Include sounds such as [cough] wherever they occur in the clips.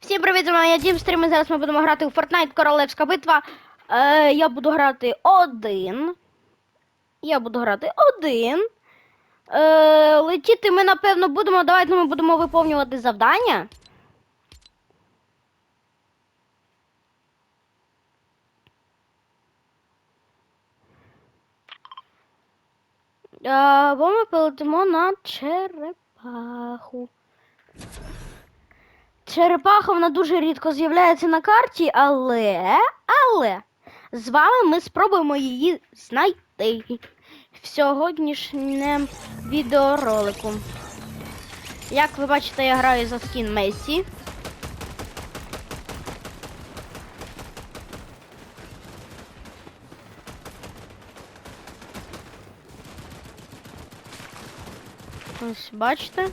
Всім привіт, з вами я Дім Стрім, і зараз ми будемо грати у Fortnite Королевська битва. Е, я буду грати один. Я буду грати один. Е, летіти ми, напевно, будемо. Давайте ми будемо виповнювати завдання. Е, бо ми полетимо на черепаху. Черепаха вона дуже рідко з'являється на карті, але, але з вами ми спробуємо її знайти в сьогоднішньому відеоролику. Як ви бачите, я граю за скін Месі. Ось бачите.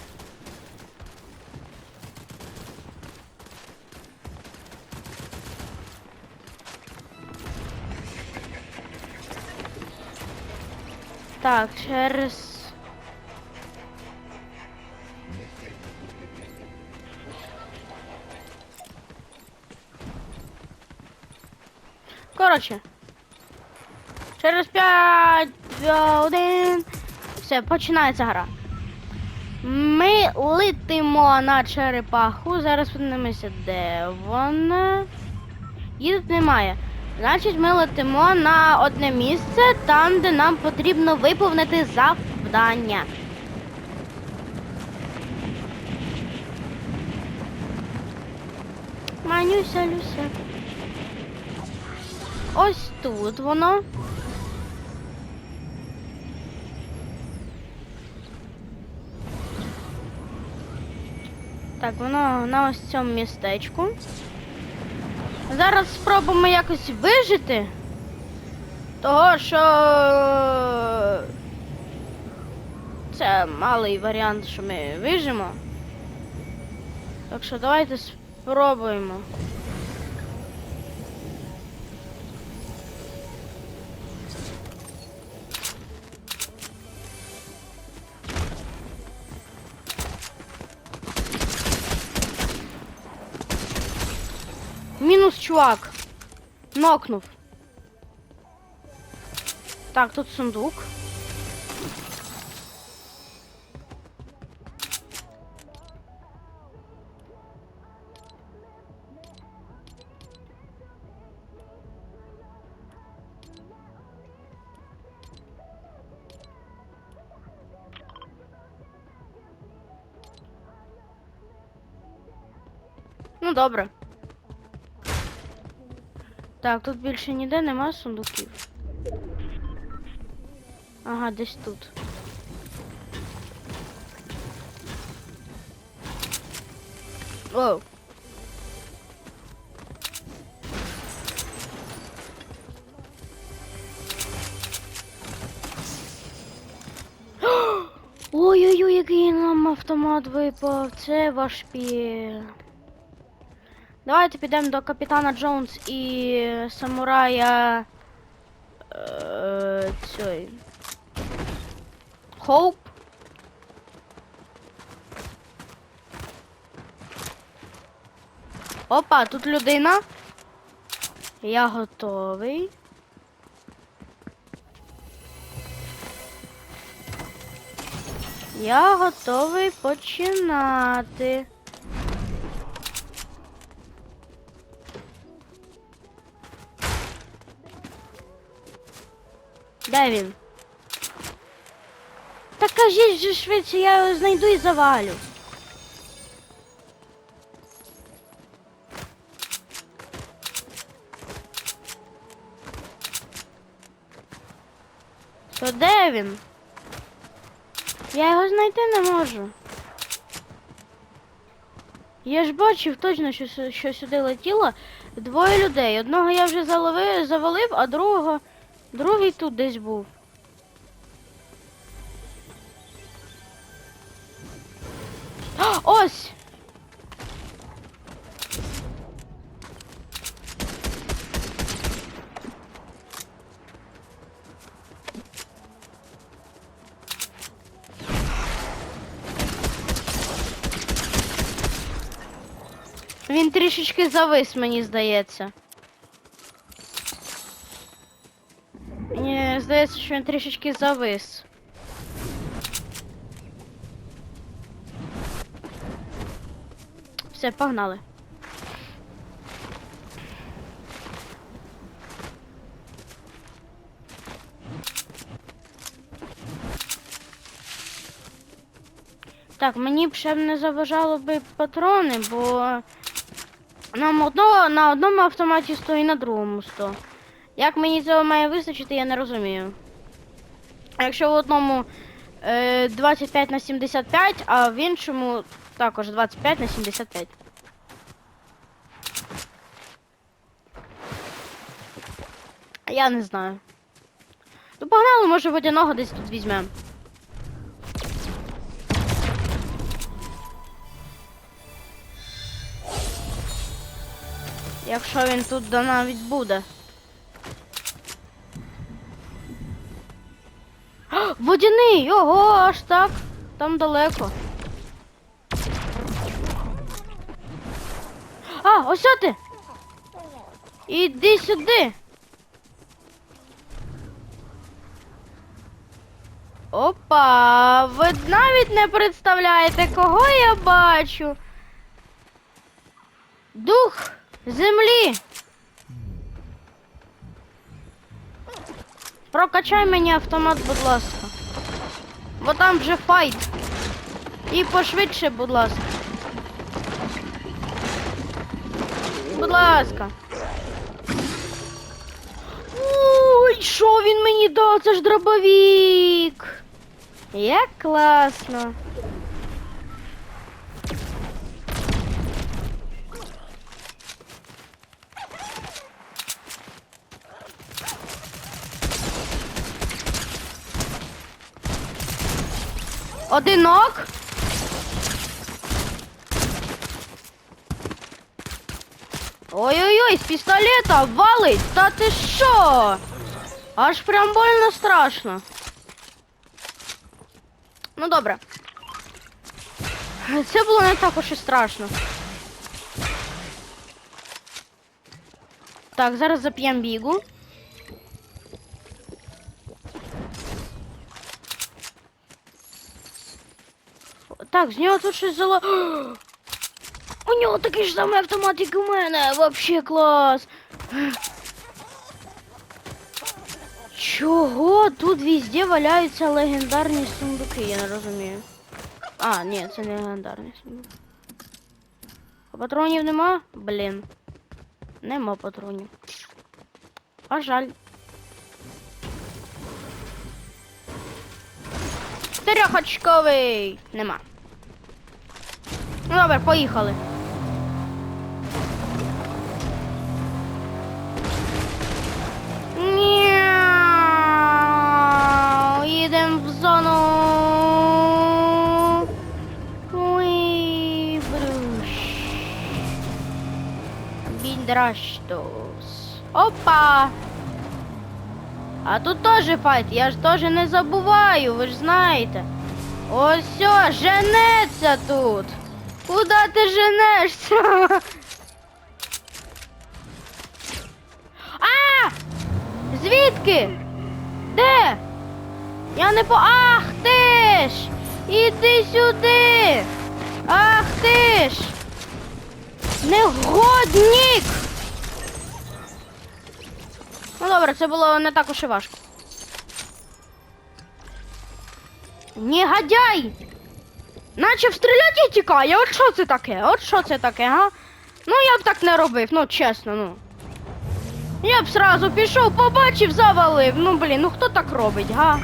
Так, через. Коротше. Через 5, 1. Все, починається гра. Ми летимо на черепаху. Зараз подивимося, де вона. Тут немає. Значить, ми летимо на одне місце, там, де нам потрібно виповнити завдання. Манюся, Люся. Ось тут воно. Так, воно на ось цьому містечку. Зараз спробуємо якось вижити. Того, що це малий варіант, що ми вижимо. Так що давайте спробуємо. Чувак. Нокнув. Так, тут сундук. Ну, добре. Так, тут більше ніде нема сундуків. Ага, десь тут. Оу. [gasps] Ой-ой-ой, який нам автомат випав. Це ваш пі. Давайте підемо до капітана Джонс і самурая. Е, цей. Хоуп. Опа, тут людина. Я готовий. Я готовий починати. Де він? Та кажіть же швидше, я його знайду і завалю. То де він? Я його знайти не можу. Я ж бачив точно, що, що сюди летіло двоє людей. Одного я вже заловив, завалив, а другого другий тут десь був. А, ось! Він трішечки завис, мені здається. Мені здається, що він трішечки завис. Все, погнали. Так, мені б ще б не заважало би патрони, бо нам одного на одному автоматі 100 і на другому 100. Як мені цього має вистачити, я не розумію. Якщо в одному е, 25 на 75, а в іншому також 25 на 75. Я не знаю. Ну погнали, може водяного десь тут візьмемо. Якщо він тут да навіть буде. Водяний! Ого, аж так. Там далеко. А, ось ти! Іди сюди. Опа, ви навіть не представляєте, кого я бачу. Дух землі. Прокачай мені автомат, будь ласка. Бо там вже файт. І пошвидше, будь ласка. Будь ласка. Ой, що він мені дав? Це ж дробовік. Як класно. Одинок. Ой-ой-ой, з пістолета валить! Та ти що? Аж прям больно страшно. Ну добре. Це було не так уж і страшно. Так, зараз зап'ємо бігу. Так, з нього тут щось зало. [gasps] У нього такий ж самий автомат, як у мене. Вообще клас. [gasps] Чого тут везде валяються легендарні сундуки, я не розумію. А, ні, це не легендарні сундуки. А патронів нема? Блін. Нема патронів. А жаль. Трьохочковий! Нема. Ну, Добре, поїхали. Няу, Їдем в зону. Уй, бруш. Біндращтус. Опа! А тут теж файт, я ж теж не забуваю, ви ж знаєте. Ось все, женеться тут. Куда ти женешся? А! Звідки? Де? Я не по. Ах ти ж! Іди сюди! Ах ти ж! Негодник! Ну добре, це було не так уж і важко. Негодяй! Наче стріляти і тікає. От що це таке? От що це таке, га? Ну я б так не робив, ну чесно, ну. Я б сразу пішов, побачив, завалив. Ну блін, ну хто так робить, га?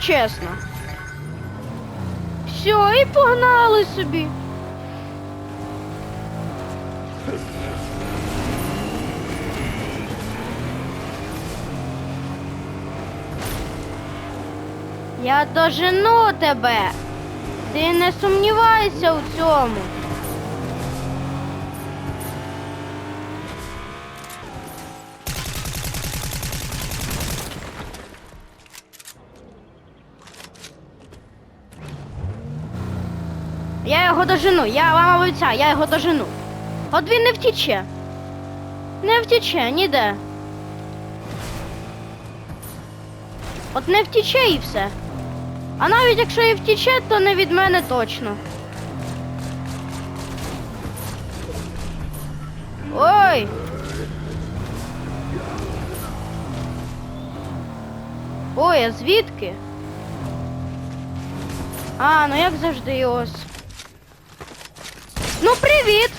Чесно. Все, і погнали собі. Я дожену тебе. Ти не сумнівайся у цьому. Я його дожену. Я вам обіцяю, я його дожену. От він не втіче. Не втіче, ніде. От не втіче і все. А навіть якщо і втіче, то не від мене точно. Ой! Ой, а звідки? А, ну як завжди ось. Ну, привіт!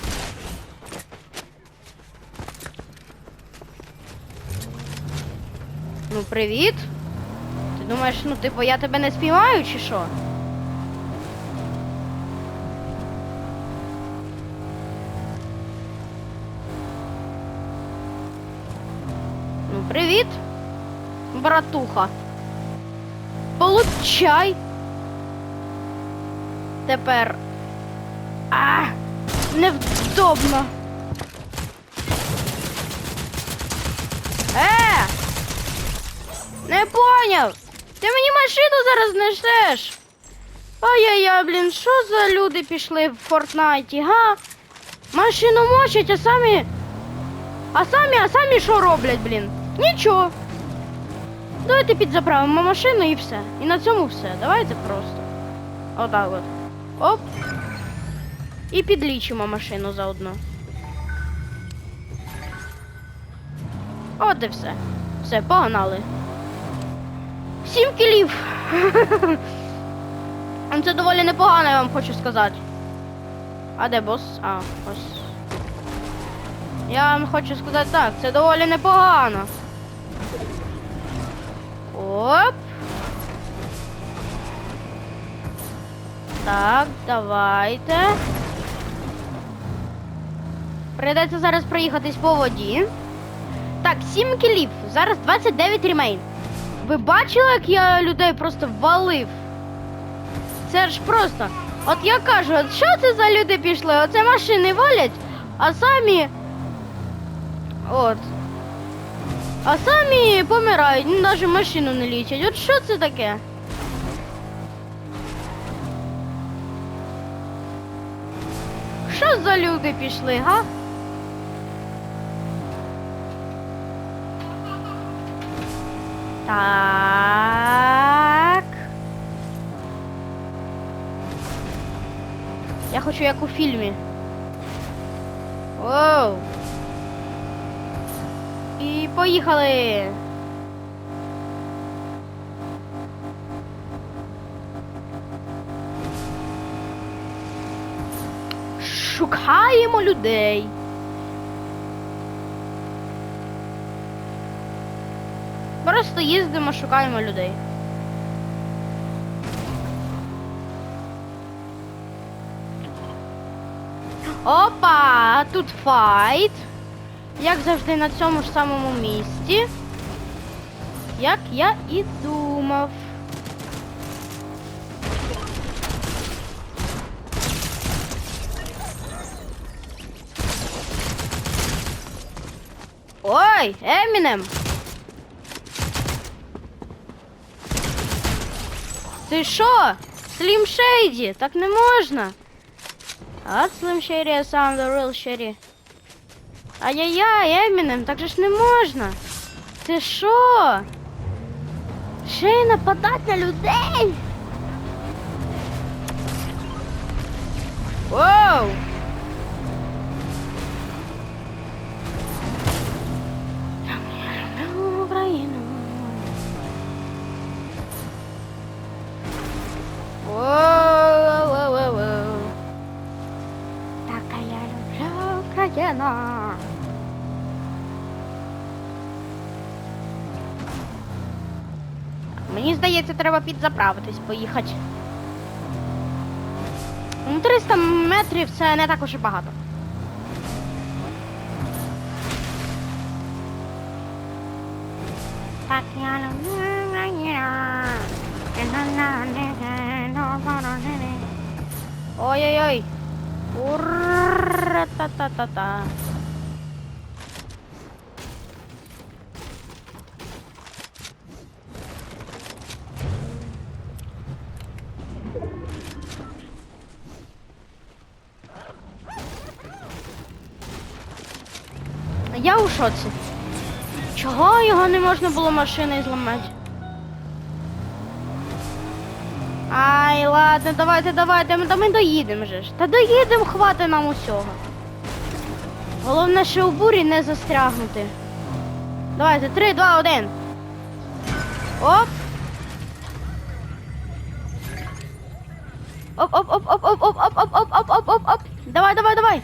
Ну, привіт. Ти думаєш, ну, типу, я тебе не спіймаю, чи що? Ну, привіт, братуха. Получай. Тепер. А, невдобно. Е! Не поняв! Ти мені машину зараз несеш. Ай-яй-яй, блін, що за люди пішли в Фортнайті, га? Машину мочать, а самі. А самі, а самі що роблять, блін? Нічого. Давайте підзаправимо машину і все. І на цьому все. Давайте просто. Отак от. Оп. І підлічимо машину заодно. От і все. Все, погнали. Сім кілів. Це доволі непогано, я вам хочу сказати. А де бос? А, ось. Я вам хочу сказати так, це доволі непогано. Оп. Так, давайте. Прийдеться зараз проїхатись по воді. Так, 7 кілів. Зараз 29 ремейн. Ви бачили, як я людей просто валив? Це ж просто. От я кажу, от що це за люди пішли? Оце машини валять, а самі. От. А самі помирають, ну, навіть машину не лічать. От що це таке? Що за люди пішли, га? Так. Я хочу як у фільмі. Воу. І поїхали. Шукаємо людей. Просто їздимо, шукаємо людей. Опа! Тут файт. Як завжди на цьому ж самому місці. Як я і думав. Ой, Емінем! Ти що? Слім Шейді? Так не можна. А Слим Шейді, я сам the real Шейді. Ай-яй-яй, Емінем, так же ж не можна. Ти що? Ще й нападати на людей? Воу! Люблю Мені здається, треба підзаправитись, поїхати. Ну, 300 метрів це не так уж і багато. Так я люблю Україну. Ра-та-та-та-та. Я у шоці. Чого його не можна було машиною зламати? Ай, ладно, давайте, давайте, ми, та ми доїдемо же ж. Та доїдемо, хватить нам усього. Головне, що у бурі не застрягнути. Давайте, три, два, один. Оп. Оп, оп, оп, оп, оп, оп, оп, оп, оп, оп, оп, оп, оп. Давай, давай, давай.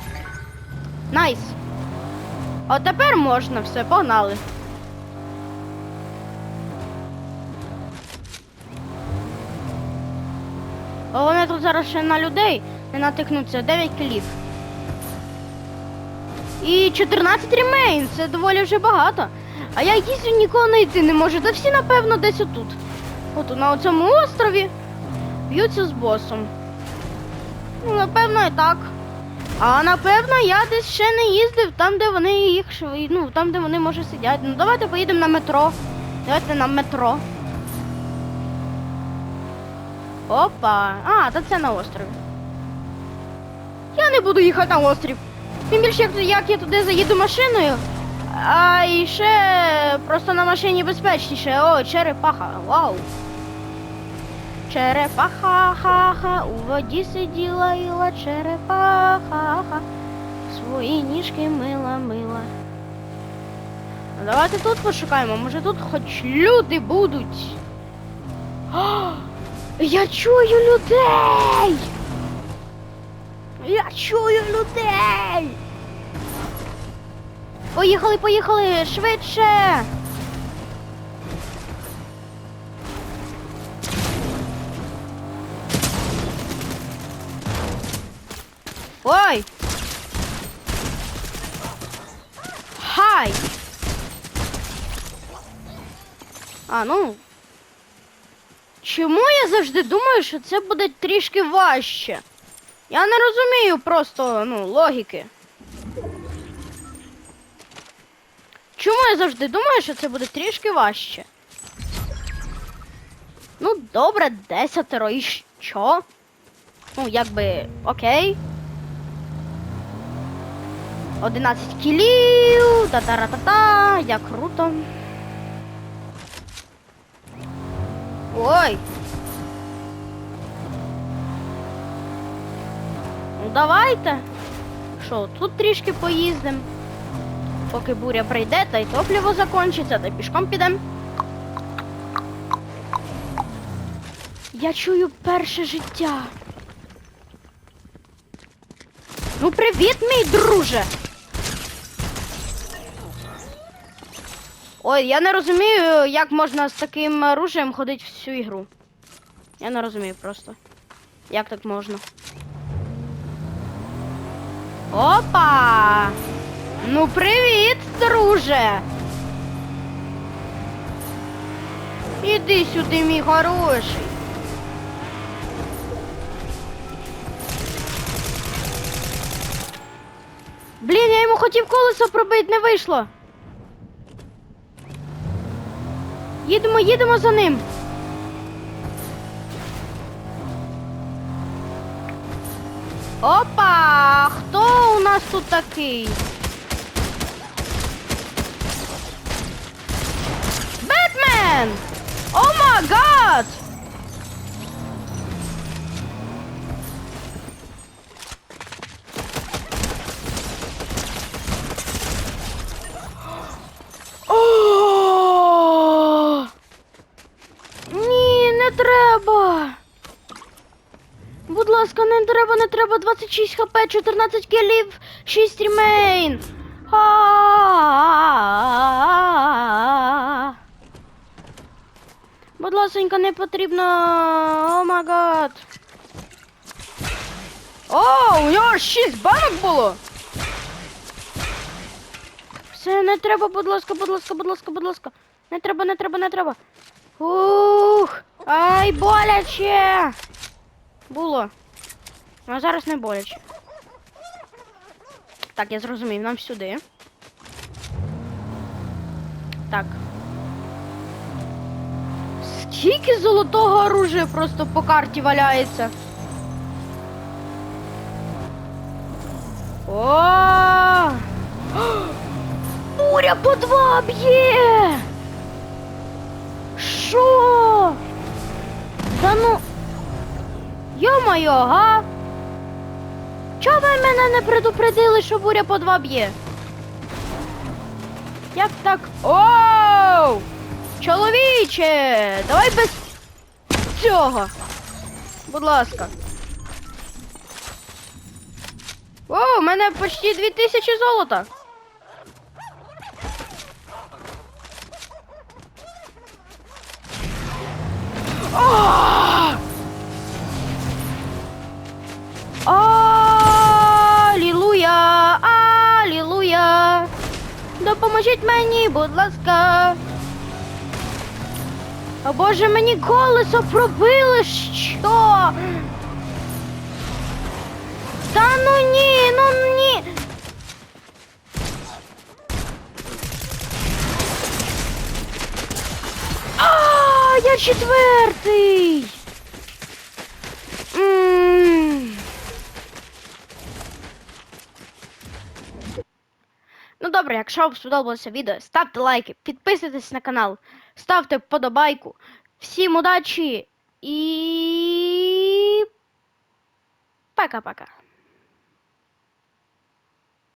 Найс. От тепер можна все, погнали. Головне тут зараз ще на людей не натикнуться 9 кілів. І 14 ремейн, це доволі вже багато. А я їздю нікого знайти не можу. Та всі, напевно, десь отут. От на цьому острові б'ються з босом. Ну, напевно, і так. А напевно, я десь ще не їздив там, де вони їх ну, там, де вони може сидять. Ну давайте поїдемо на метро. Давайте на метро. Опа. А, та це на острові. Я не буду їхати на острів. Тим більше, як, як я туди заїду машиною. А і ще просто на машині безпечніше. О, черепаха. Вау. Черепаха, ха-ха, у воді сиділа іла черепаха, ха свої ніжки мила, мила. Давайте тут пошукаємо, може тут хоч люди будуть. Я чую людей! Я чую людей! Поїхали, поїхали, швидше! Ой! Хай! А, ну. Чому я завжди думаю, що це буде трішки важче? Я не розумію просто, ну, логіки. Чому я завжди думаю, що це буде трішки важче? Ну, добре, десятеро і що? Ну, якби, окей. 11 кілів, та-та-ра-та-та, як круто. Ой. Ну давайте. Що, тут трішки поїздимо. Поки буря прийде, та й топливо закінчиться, та пішком підемо. Я чую перше життя. Ну, привіт, мій друже. Ой, я не розумію, як можна з таким оружием ходити всю ігру. Я не розумію просто. Як так можна? Опа! Ну, привіт, друже! Іди сюди, мій хороший. Блін, я йому хотів колесо пробити, не вийшло. Їдемо, їдемо за ним. Опа! Хто у нас тут такий? Бетмен! О май гад! О! Ні, не треба. Будь ласка, не треба, не треба. 26 хп, 14 кілів, 6 ремейн. Будь ласенька, не потрібно. О май гад. О, у нього 6 банок було. Все, не треба, будь ласка, будь ласка, будь ласка, будь ласка. Не треба, не треба, не треба. Ух! Ай, боляче! Було. А зараз не боляче. Так, я зрозумів, нам сюди. Так. Скільки золотого оружия просто по карті валяється. О! буря по два б'є! Що? Та ну. Йо-моє, га? Чого ви мене не предупредили, що буря по два б'є? Як так? Оу! Чоловіче! Давай без цього. Будь ласка. О, у мене почти 2000 золота. А! Алілуя! Допоможіть мені, будь ласка. О Боже, мені колесо пробили що? Та ну ні, ну ні. А, я четвертий. М. Ну добре, якщо вам сподобалося відео, ставте лайки, підписуйтесь на канал, ставте вподобайку. Всім удачі і пока-пока.